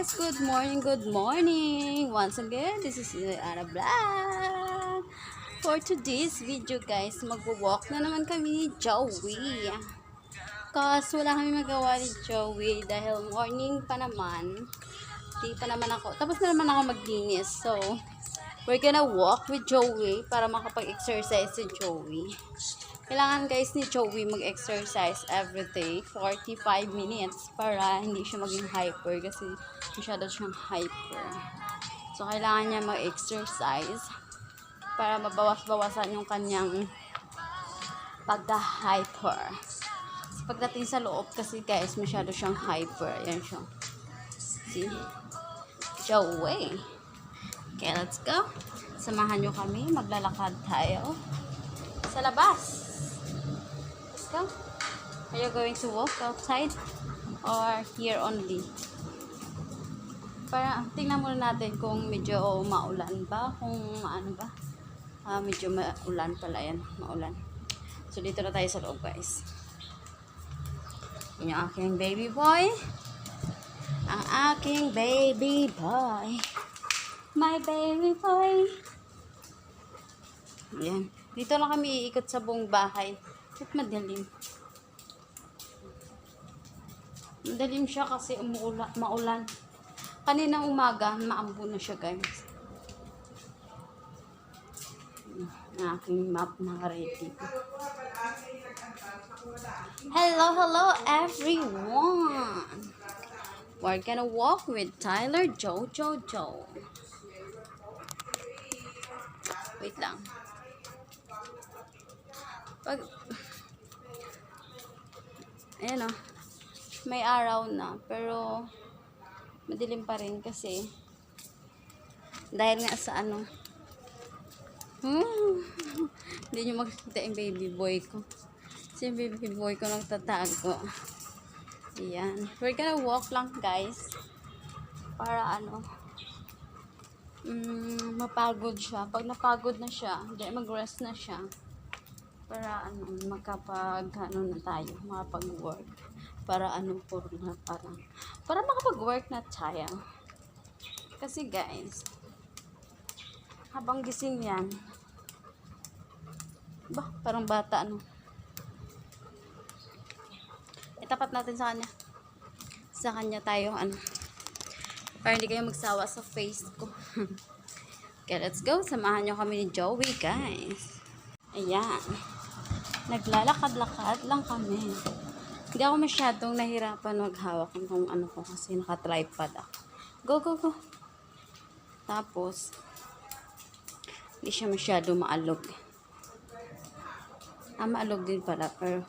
guys! Good morning, good morning! Once again, this is Ana Vlog. For today's video guys, magwo-walk na naman kami ni Joey. Cause wala kami magawa ni Joey dahil morning pa naman. Di pa naman ako. Tapos na naman ako maglinis. So, we're gonna walk with Joey para makapag-exercise si Joey. Kailangan guys ni Joey mag-exercise every day 45 minutes para hindi siya maging hyper kasi masyado siyang hyper. So, kailangan niya mag-exercise para mabawas-bawasan yung kanyang pagka-hyper. So, pagdating sa loob kasi guys, masyado siyang hyper. Ayan siya. See? Joey. Okay, let's go. Samahan nyo kami. Maglalakad tayo sa labas. Let's go. Are you going to walk outside or here only? Para tingnan muna natin kung medyo maulan ba, kung ano ba. Ah, medyo maulan pala yan, maulan. So dito na tayo sa loob, guys. Yan yung aking baby boy. Ang aking baby boy. My baby boy. Yan. Dito lang kami iikot sa buong bahay. At madilim. Madilim siya kasi umuula, maulan. Kaninang umaga, maambo na siya guys. Ang aking map na ready. Hello, hello everyone! We're gonna walk with Tyler Jojo Joe. Wait lang. Pag... Ayan o. May araw na. Pero, madilim pa rin kasi. Dahil nga sa ano. Hmm, hindi nyo makikita yung baby boy ko. Si baby boy ko nagtatago ayan. We're gonna walk lang guys. Para ano. Mm, mapagod siya. Pag napagod na siya hindi mag-rest na siya para ano makapag ano na tayo makapag work para ano po na parang para makapag-work na tayo. Kasi guys habang gising yan ba parang bata ano? Itapat natin sa kanya. Sa kanya tayo ano? Para hindi kayo magsawa sa face ko. Okay let's go. Samahan nyo kami ni Joey guys. Ayan naglalakad-lakad lang kami hindi ako masyadong nahirapan maghawak ng ano ko kasi naka-tripod ako. Go, go, go. Tapos, hindi siya masyado maalog. Ah, maalog din pala, pero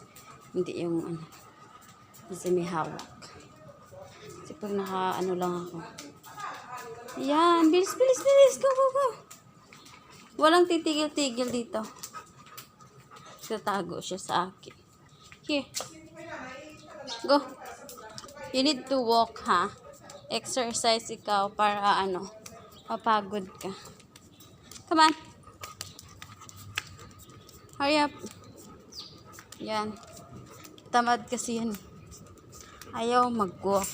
hindi yung ano, kasi may hawak. Kasi pag naka, ano lang ako. Ayan, bilis, bilis, bilis. Go, go, go. Walang titigil-tigil dito. Tatago siya sa akin. Here. Go. You need to walk, ha? Exercise ikaw para ano, mapagod ka. Come on. Hurry up. Yan. Tamad kasi yan. Ayaw mag-walk.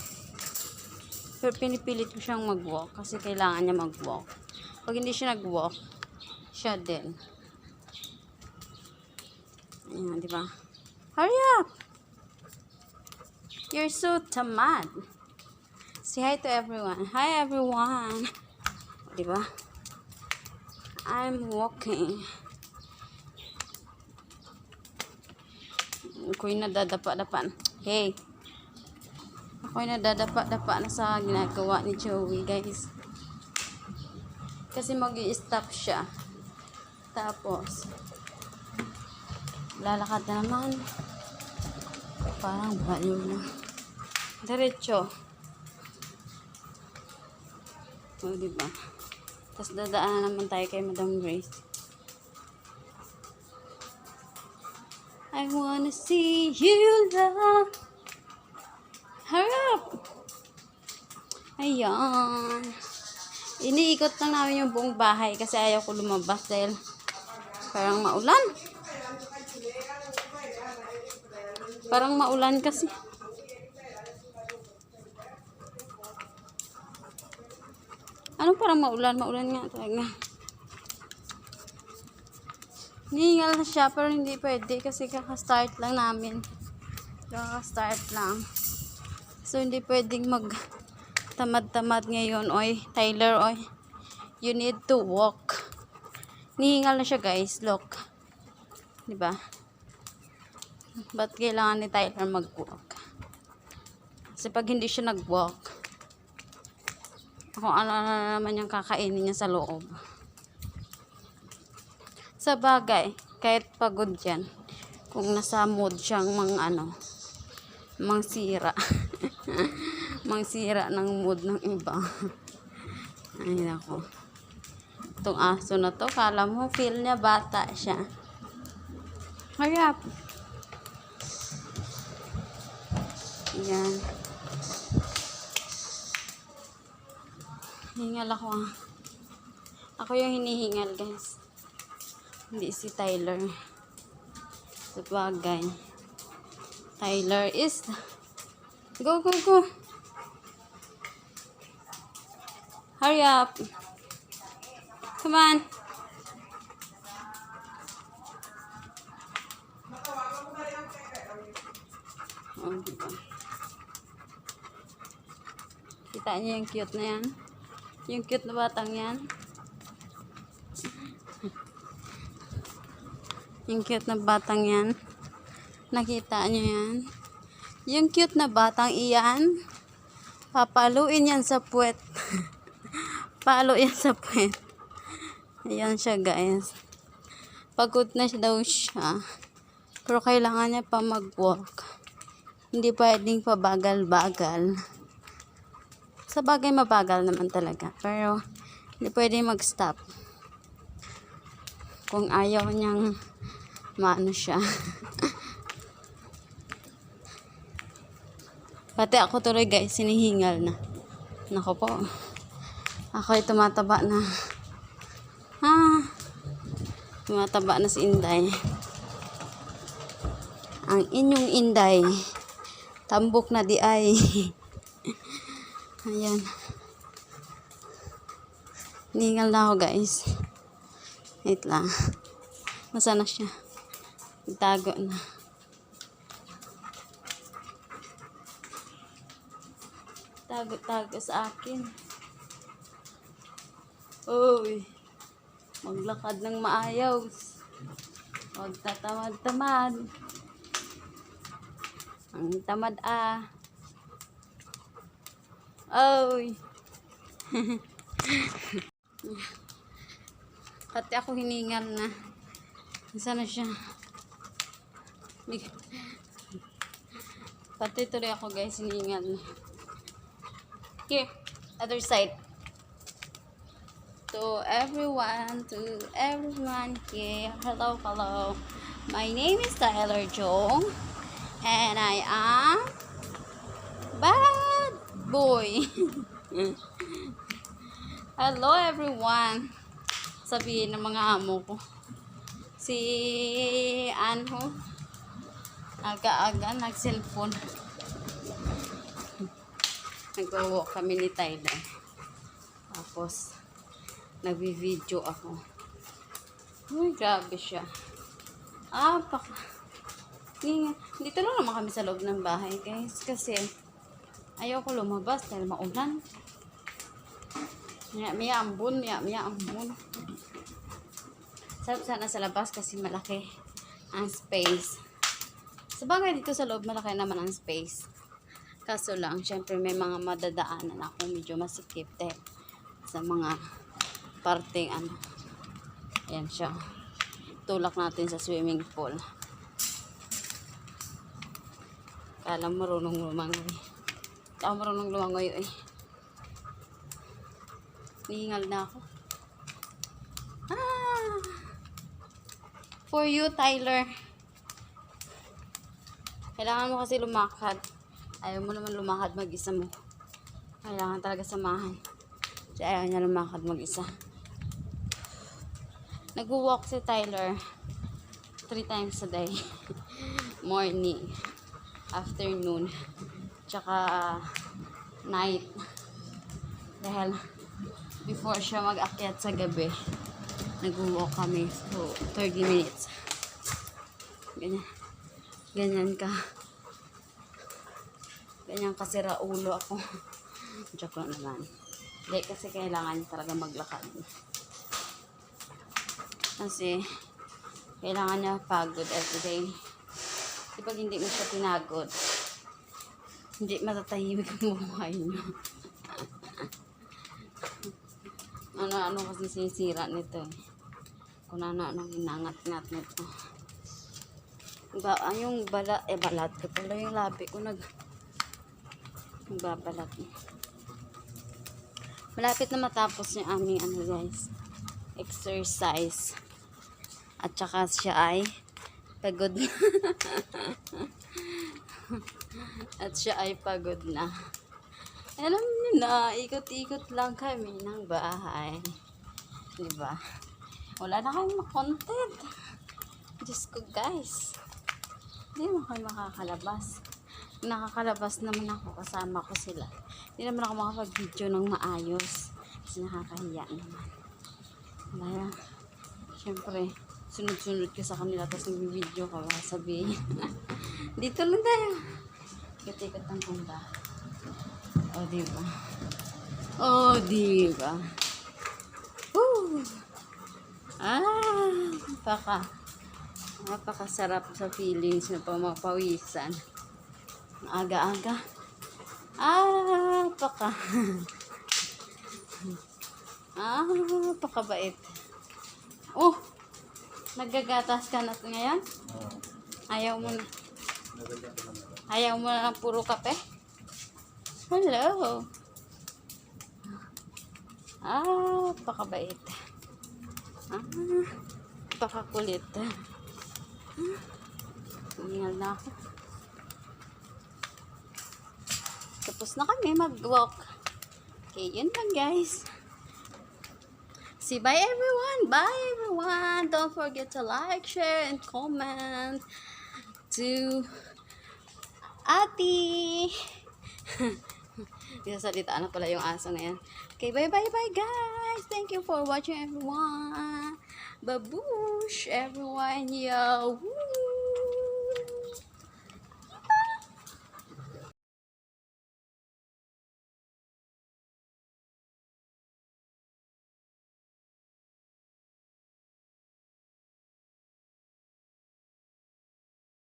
Pero pinipilit ko siyang mag-walk kasi kailangan niya mag-walk. Pag hindi siya nag-walk, siya din. Ayan, di ba? Hurry up! You're so tamad. Say hi to everyone. Hi everyone. Diba? I'm walking. Ako'y nadadapa-dapa. Hey. Ako'y nadadapa-dapa na sa ginagawa ni Joey, guys. Kasi mag-i-stop siya. Tapos, lalakad na naman. Parang baliw na. Diretso. O, diba? Tapos dadaan na naman tayo kay Madam Grace. I wanna see you love. Up! Ayan. Iniikot lang namin yung buong bahay kasi ayaw ko lumabas dahil parang maulan. Parang maulan kasi. Ano parang maulan? Maulan nga talaga. Nihingal na siya pero hindi pwede kasi kaka-start lang namin. Kaka-start lang. So hindi pwedeng mag tamad-tamad ngayon. Oy, Tyler, oy. You need to walk. Nihingal na siya guys. Look. 'Di ba? Ba't kailangan ni Tyler mag-walk? Kasi pag hindi siya nag-walk, kung ano na naman yung kakainin niya sa loob. Sa bagay, kahit pagod yan, kung nasa mood siyang mang ano, mang sira. mang sira ng mood ng iba. Ay, nako. Itong aso na to, kala mo, feel niya bata siya. Harap. Yan. Hingal ako ah. Ako yung hinihingal guys. Hindi si Tyler. Sa bagay. Tyler is... Go, go, go. Hurry up. Come on. Oh? Kita niyo yung cute na yan? Yung cute na batang yan? Yung cute na batang yan? Nakita niyo yan? Yung cute na batang iyan? Papaluin yan sa puwet. Palo yan sa puwet. Ayan siya guys. Pagod na siya daw siya. Pero kailangan niya pa mag-walk. Hindi pwedeng pabagal-bagal. Sa bagay mabagal naman talaga. Pero hindi pwedeng mag-stop. Kung ayaw niyang maano siya. Pati ako tuloy guys, sinihingal na. Nako po. Ako ay tumataba na. Ah. Tumataba na si Inday. Ang inyong Inday. Tambok na di ay. Ayan. Ningal na ako guys. Wait lang. Nasaan na siya? Itago na. Tago-tago sa akin. Uy. Maglakad ng maayos. Huwag tatamad-tamad. Ang tamad ah. Oy. Pati ako hiningal na. Na siya? Pati tuloy ako guys, hiningal na. Here, other side. To everyone, to everyone here. Hello, hello. My name is Tyler Jong. And I am bad boy. Hello everyone. Sabihin ng mga amo ko. Si Anho. Aga-aga nag-cellphone. Nag-walk kami ni Tyler. Tapos, nagbi-video ako. Uy, grabe siya. Ah, pak... Dito lang naman kami sa loob ng bahay, guys. Kasi, ayaw ko lumabas dahil maulan. Maya, maya ambon, maya, maya ambon. Sarap sana sa labas kasi malaki ang space. Sa bagay dito sa loob, malaki naman ang space. Kaso lang, syempre may mga madadaanan ako medyo masikip dahil sa mga parteng ano. Ayan siya. Tulak natin sa swimming pool. Kala marunong lumangoy. Ako marunong lumangoy eh. Nihingal na ako. Ah! For you, Tyler. Kailangan mo kasi lumakad. Ayaw mo naman lumakad mag-isa mo. Kailangan talaga samahan. Kasi ayaw niya lumakad mag-isa. Nag-walk si Tyler three times a day. Morning, afternoon, tsaka night. Dahil before siya mag-akyat sa gabi, nag-walk kami. So, 30 minutes. Ganyan. Ganyan ka. Ganyan kasira ulo ako. Joke lang naman. Hindi, kasi kailangan talaga maglakad. Kasi, kailangan niya pagod everyday. Pag hindi mo siya pinagod, hindi matatahimik ang buhay niyo. ano-ano kasi sinisira nito eh. Kung ano-ano ginangat-ngat nito. Ba, ah, yung bala, eh balat ko pala yung labi ko nag babalat. Malapit na matapos yung aming ano guys, exercise. At saka siya ay pagod na. At siya ay pagod na. Alam niyo na, ikot-ikot lang kami ng bahay. Di ba? Wala na kayong content. Diyos ko guys. Hindi naman kayo makakalabas. Nakakalabas naman ako, kasama ko sila. Hindi naman ako makapag-video ng maayos. Kasi nakakahiya naman. Kaya, syempre, sunod-sunod ka sa kanila tapos nag-video ka, baka sabihin. Dito lang tayo. Ikot-ikot ang kumba. O, oh, diba? O, oh, diba? Woo! Ah, napaka. Napakasarap sa feelings na pamapawisan. Aga-aga. Ah, paka. ah, pakabait. Oh, naggagatas ka na ngayon? Ayaw mo na. Ayaw mo na ng puro kape? Hello. Ah, pakabait. Ah, pakakulit. Hingal na ako. Tapos na kami mag-walk. Okay, yun lang guys. See, bye everyone. Bye everyone. Don't forget to like, share, and comment to Ati. Isasalita na pala yung aso ngayon. Okay, bye bye bye guys. Thank you for watching everyone. Babush everyone. Yo. Woo!